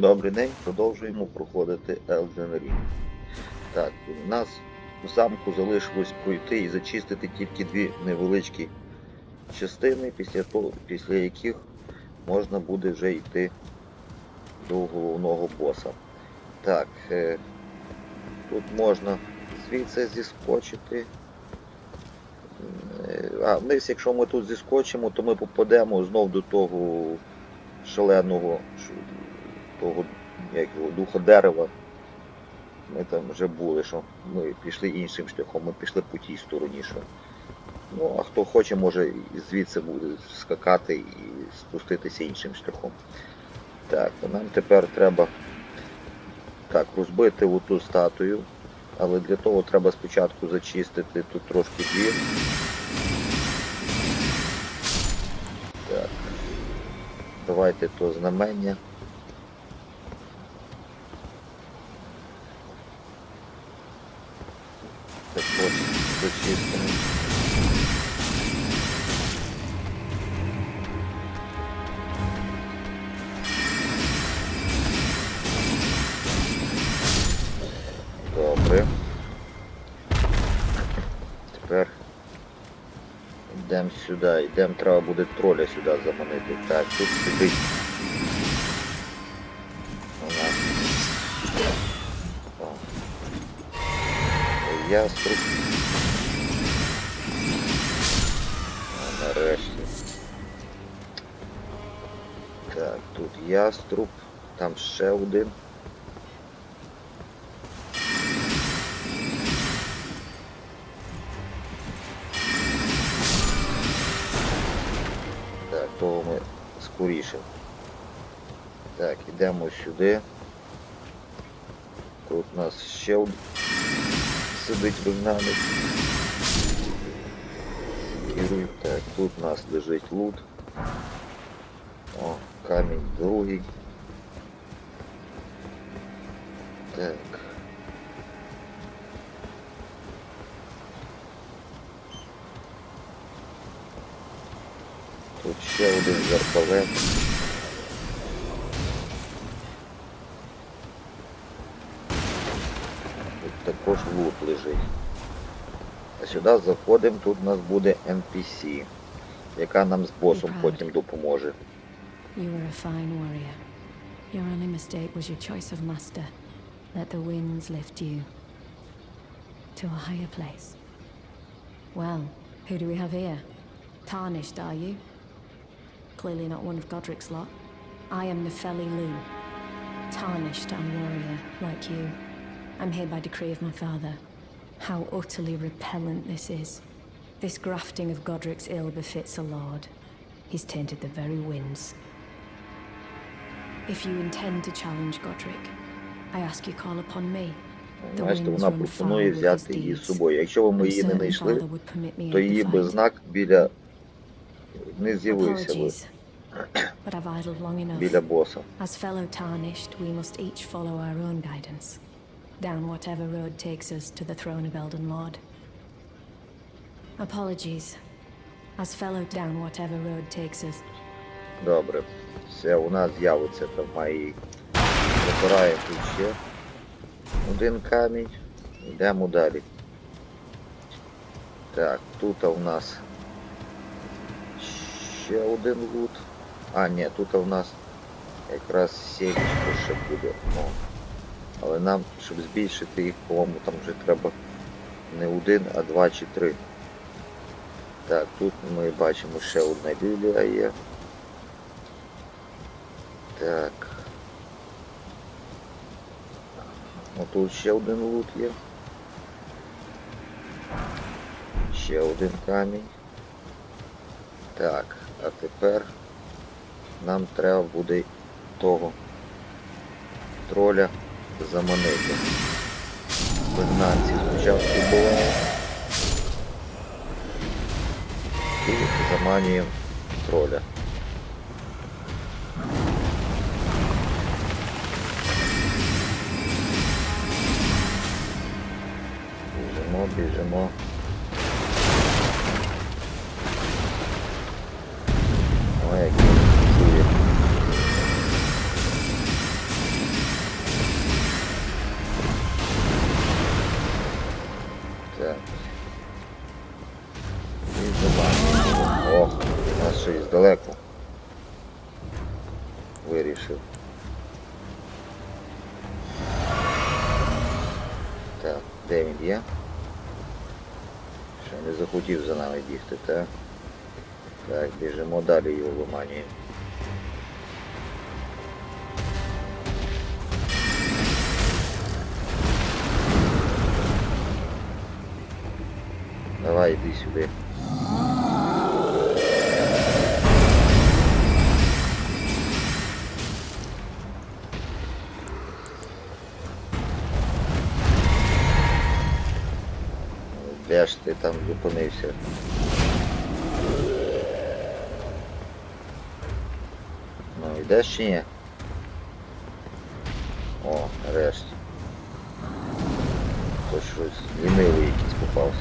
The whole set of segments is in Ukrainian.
Добрий день, продовжуємо проходити Elden Ring. Так, у нас в замку залишилось пройти і зачистити тільки дві невеличкі частини, після, того, після яких можна буде вже йти до головного боса. Так, е, тут можна звідси зіскочити. Е, А, вниз, якщо ми тут зіскочимо, то ми попадемо знов до того шаленого того як його, духа дерева. Ми там вже були, що ми пішли іншим шляхом, ми пішли по тій стороні. Що. Ну, а хто хоче, може звідси буде скакати і спуститися іншим шляхом. Так, нам тепер треба так, розбити оту статую, але для того треба спочатку зачистити тут трошки двір. Так. Давайте то знамення. Йдемо сюди, йдемо, треба буде троля сюди заманити. Так, тут сидить. У нас. Яструб. Нарешті. Так, тут яструб, там ще один. Так, того ми скоріше. Так, йдемо сюди. Тут у нас ще сидить вигнанець. Керуй. Так, тут у нас лежить лут. О, камінь другий. Так. Тут ще один зеркалет. Тут також лут лежить. А сюди заходимо, тут у нас буде NPC, яка нам з босом потім допоможе. You were a fine warrior. Your only mistake was your choice of master. Let the winds lift you to a higher place. Well, who do we have here? Tarnished, are you? Clearly not one of Godric's lot. I am Nefeli Lu. Tarnished and warrior, like you. I'm here by decree of my father. How utterly repellent this is. This grafting of Godric's ill befits a lord. He's tainted the very winds. If you intend to challenge Godric, I ask you call upon me. The Бачите, winds вона run пропонує foul with his взяти її з deeds. собою. Якщо ви I'm її не certain знайшли, father would permit me то aid її the би fight. знак біля не з'явився би Apologies, but I've idled long enough. біля боса. As fellow tarnished, we must each follow our own guidance, down whatever road takes us to the throne of Elden Lord. Apologies. As fellow down whatever road takes us. Добре. Все, у нас з'явиться там мої. Забираємо тут ще один камінь. Йдемо далі. Так, тут у нас ще один лут. А, ні, тут у нас якраз сімечко ще буде. О. Але нам, щоб збільшити їх, по-моєму, там вже треба не один, а два чи три. Так, тут ми бачимо ще одна лілія є. Так. Отут ще один лут є. Ще один камінь. Так, а тепер нам треба буде того троля заманити. Вигнанці спочатку було. І заманюємо троля. Біжимо, біжимо. немає, який. Так. І забачимо. Ох, у нас щось далеко. Вирішив. Так, де він є? Що не захотів за нами бігти, так? Так, біжимо далі його виманюємо. Давай, іди сюди. Де ж ти там зупинився? Ну йдеш чи ні? О, нарешті. Хтось щось лінивий якийсь попався.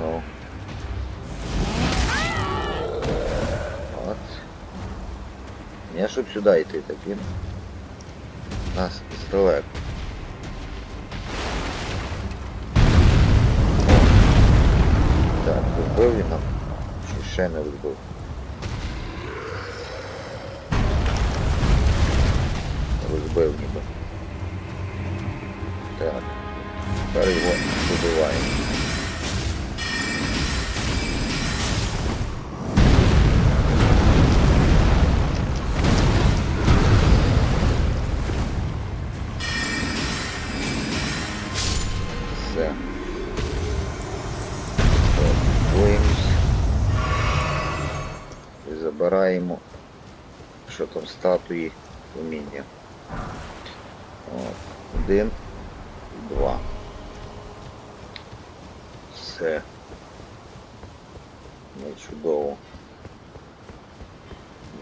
Ну. От. Не щоб сюди йти таким. Нас здалеку. Так, розбив він нам? Чи ще не розбив? Статуї уміння. От. Один, два. Все. Ми чудово.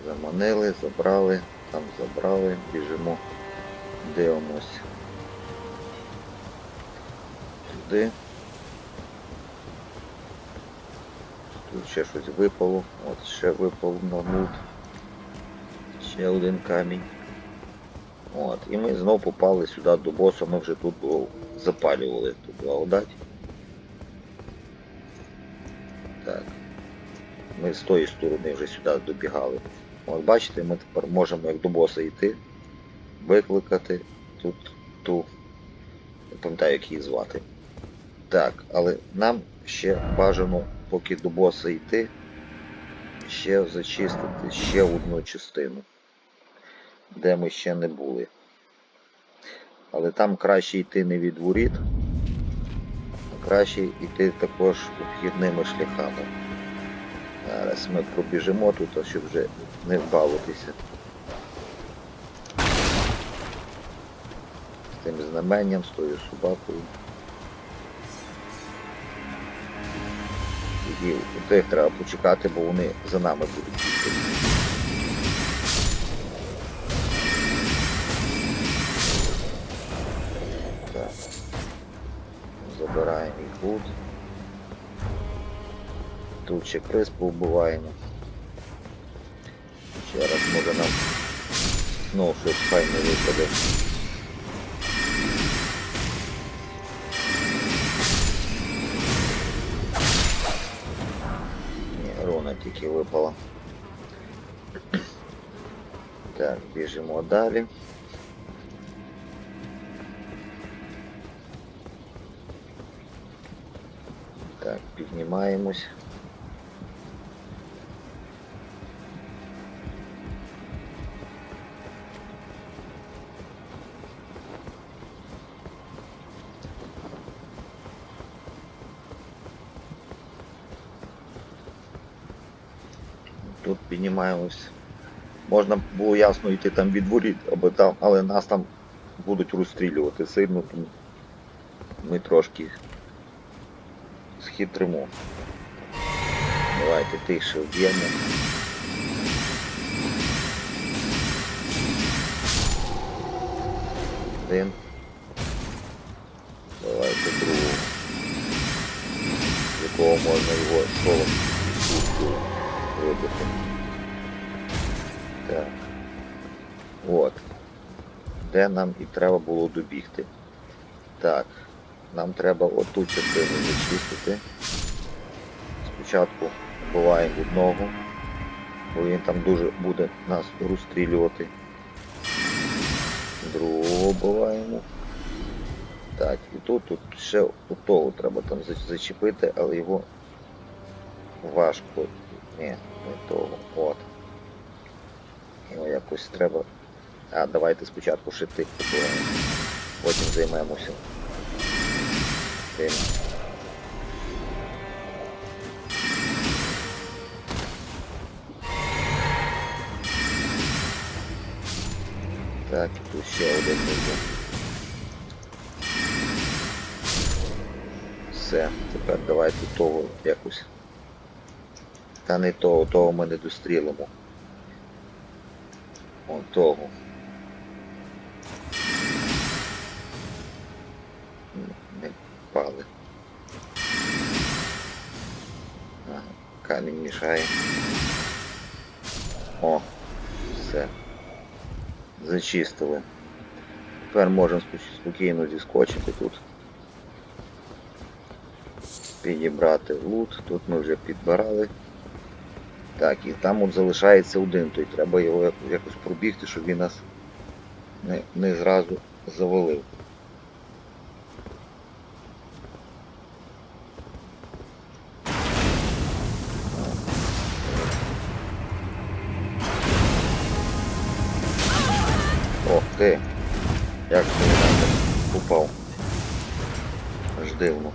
Заманили, забрали, там забрали, біжимо, дивимось. Туди. Тут ще щось випало. От ще випав мамут. Ще один камінь. От. І ми знов попали сюди до боса, ми вже тут було запалювали тут благодать. Так. Ми з тої сторони вже сюди добігали. От бачите, ми тепер можемо як до боса йти, викликати тут ту. Не пам'ятаю, як її звати. Так, але нам ще бажано, поки до боса йти, ще зачистити ще одну частину, де ми ще не були. Але там краще йти не від воріт, а краще йти також обхідними шляхами. Зараз ми пробіжимо тут, щоб вже не вбавитися. З тим знаменням, з тою собакою. І тих треба почекати, бо вони за нами будуть Тут ще крис повбиваємо. Ще раз може нам знову щось файне випаде. Ні, Рона тільки випала. Так, біжимо далі. Так, піднімаємось. Тут піднімаємось. Можна було ясно йти там від воріт, але нас там будуть розстрілювати сильно, тому ми трошки схитримо. Давайте тихше вб'ємо. Один. Давайте другого. З якого можна його солом вибити. Так. От. Де нам і треба було добігти. Так. Нам треба оту частину зачистити. Спочатку вбиваємо одного. бо він там дуже буде нас розстрілювати. Другого буваємо. Так, і тут, тут ще того треба там зачепити, але його важко. Ні, не того. От. Його якось треба. А, давайте спочатку тих побуваємо. Потім займемося. Тим. Так, тут ще один буде. Все, тепер давайте того якось. Та не того, того ми не дострілимо. Того. Не впали. Ага, камінь мішає. О, все. Зачистили. Тепер можемо спокійно зіскочити тут. Підібрати лут. Тут ми вже підбирали. Так, і там от залишається один, той треба його якось пробігти, щоб він нас не, не зразу завалив. Ох ти! Як там упав? Аж дивно.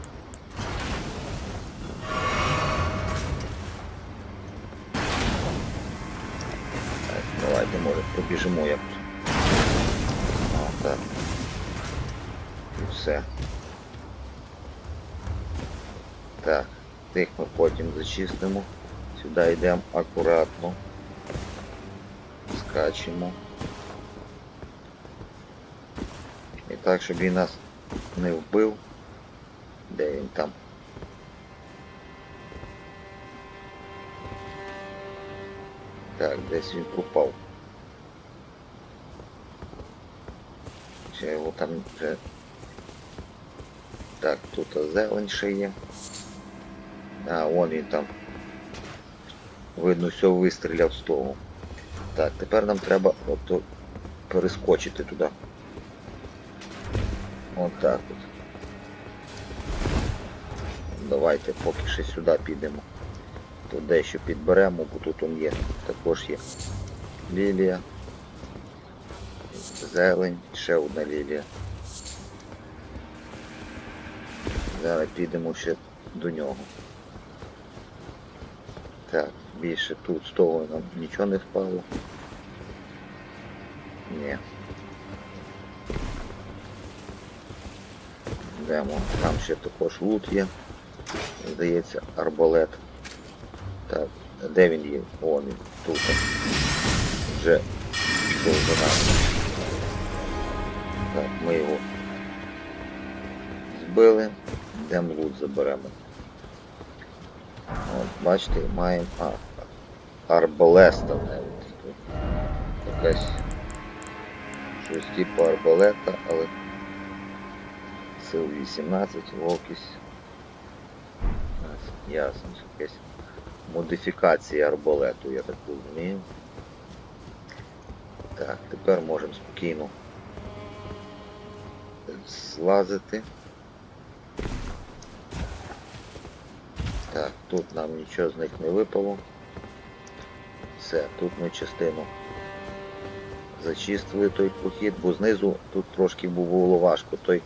Пробіжимо. О, так. І все. Так, тих ми потім зачистимо. Сюди йдемо акуратно. Скачемо. І так, щоб він нас не вбив. Де він там? Так, десь він пропав. Ще його там вже. Так, тут зелень ще є. А, вон він там. Видно, все вистріляв з того. Так, тепер нам треба от, перескочити туди. От так от. Давайте поки ще сюди підемо. То дещо підберемо, бо тут он є. Також є лілія. Зелень, ще одна лілія. Зараз підемо ще до нього. Так, більше тут з того нам нічого не впало. Ні. Йдемо. Там ще також лут є. Здається, арбалет. Так, де він є? О, він тут. Вже пішов за нами. Так, ми його збили. Йдемо лут заберемо. От, бачите, маємо а, арбалеста навіть тут. Якась щось типу арбалета, але сил 18, ловкість. 15, Ясно, якась модифікація арбалету, я так розумію. Так, тепер можемо спокійно злазити. Так, тут нам нічого з них не випало. Все, тут ми частину зачистили той прохід, бо знизу тут трошки було важко. Той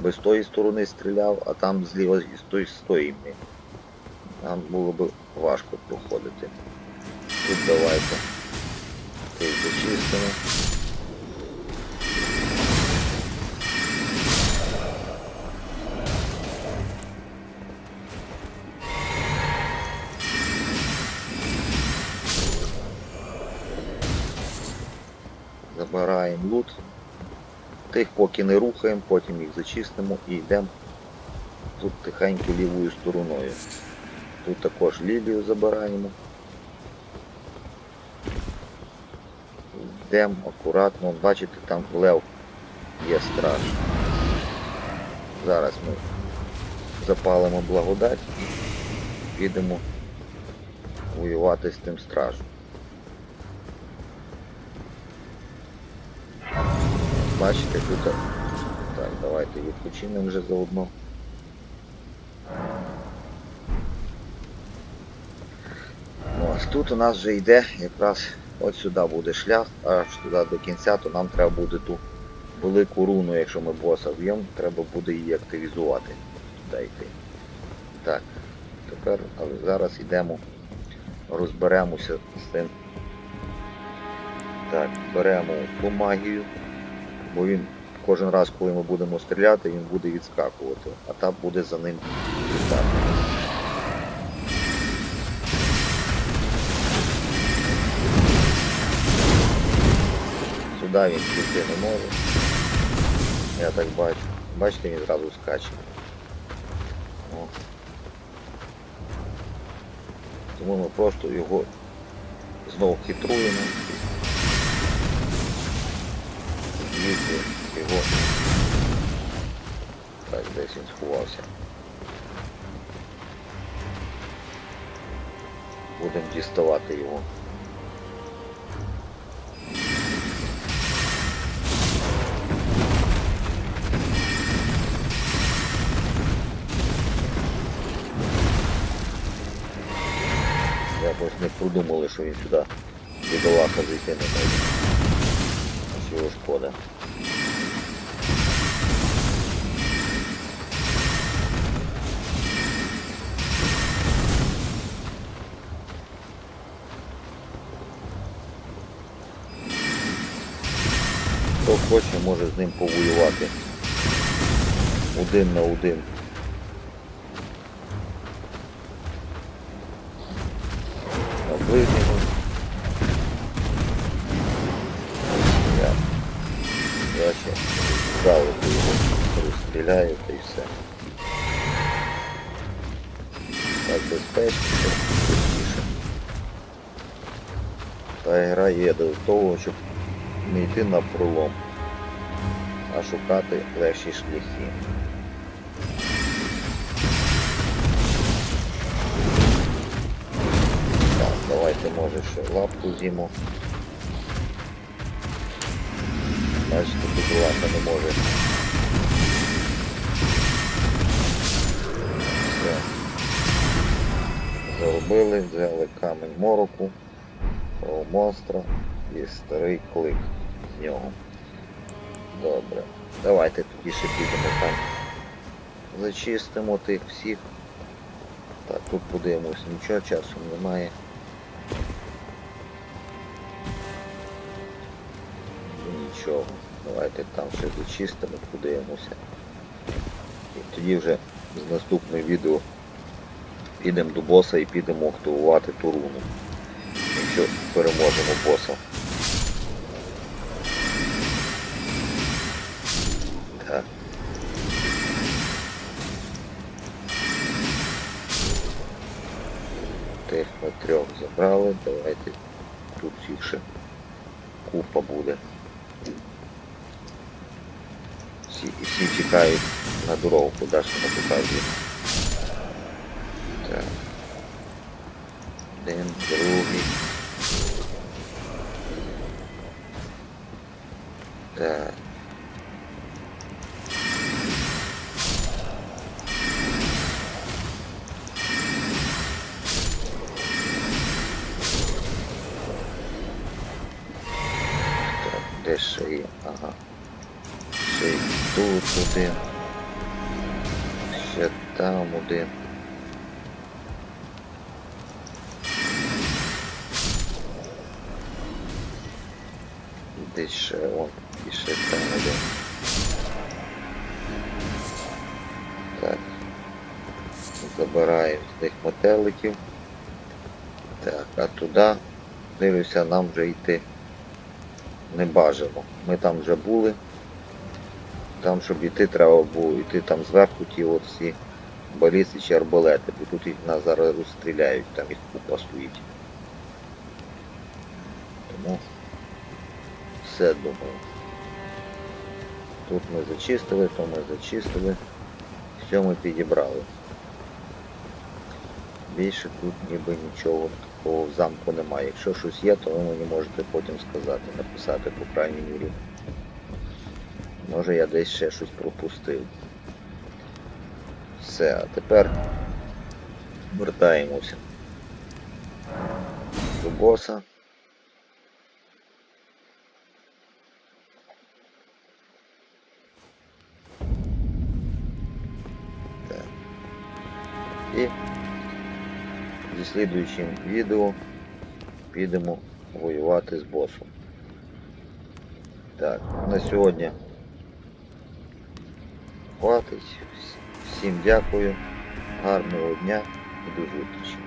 би з тої сторони стріляв, а там зліва з тої з Нам було б важко проходити. Тут давайте той зачистимо. Тих поки не рухаємо, потім їх зачистимо і йдемо тут тихенько лівою стороною. Тут також лілію забираємо. Йдемо акуратно, бачите, там лев є страж. Зараз ми запалимо благодать і підемо воювати з тим стражем. Бачите, тут. Так, давайте відпочинемо вже заодно. Ну, ось тут у нас вже йде якраз от сюди буде шлях, аж туди до кінця, то нам треба буде ту велику руну, якщо ми боса вб'ємо, треба буде її активізувати. Туди йти. Так, тепер, але зараз йдемо, розберемося з цим. Так, беремо ту магію, бо він кожен раз, коли ми будемо стріляти, він буде відскакувати, а та буде за ним літати. Сюди він піти не може. Я так бачу. Бачите, він зразу скаче. Тому ми просто його знову хитруємо. Звідси його. Так, десь він сховався. Будемо діставати його. Якось не продумали, що він сюди бідолаха зайти не може. Його шкода. Хто хоче, може з ним повоювати. Один на один. На розстріляю та й все. Так безпечніше, простіше. Та гра є до того, щоб не йти на пролом, а шукати легші шляхи. Так, давайте може ще лапку з'їмо. Бачите, тут лапа не може. Заробили, взяли камінь мороку, монстра і старий клик з нього. Добре. Давайте тоді ще підемо там. Зачистимо тих всіх. Так, тут подивимось, нічого часу немає. Нічого. Давайте там ще зачистимо, подивимося. І тоді вже з наступного відео підемо до боса і підемо активувати ту руну. Якщо переможемо боса. Тих ми трьох забрали, давайте тут їх ще купа буде. Всі, всі чекають на дорогу, куди ж вона показує. Так. Один, другий. Так. Так, де ще є? Ага. Ще й тут один. Ще Десь ще вон і там один. Так. Забираємо з них метеликів. Так, а туди, дивлюся, нам вже йти не бажано. Ми там вже були. Там, щоб йти, треба було йти там зверху ті от всі балісти чи арбалети, бо тут їх нас зараз розстріляють, там їх купа стоїть. Тому все думаю. Тут ми зачистили, то ми зачистили. Все ми підібрали. Більше тут ніби нічого такого в замку немає. Якщо щось є, то ви мені можете потім сказати, написати по крайній мірі. Може я десь ще щось пропустив. Все, а тепер вертаємося до боса. І зі слідуючим відео підемо воювати з босом. Так, на сьогодні хватить. Всім дякую, гарного дня і до зустрічі.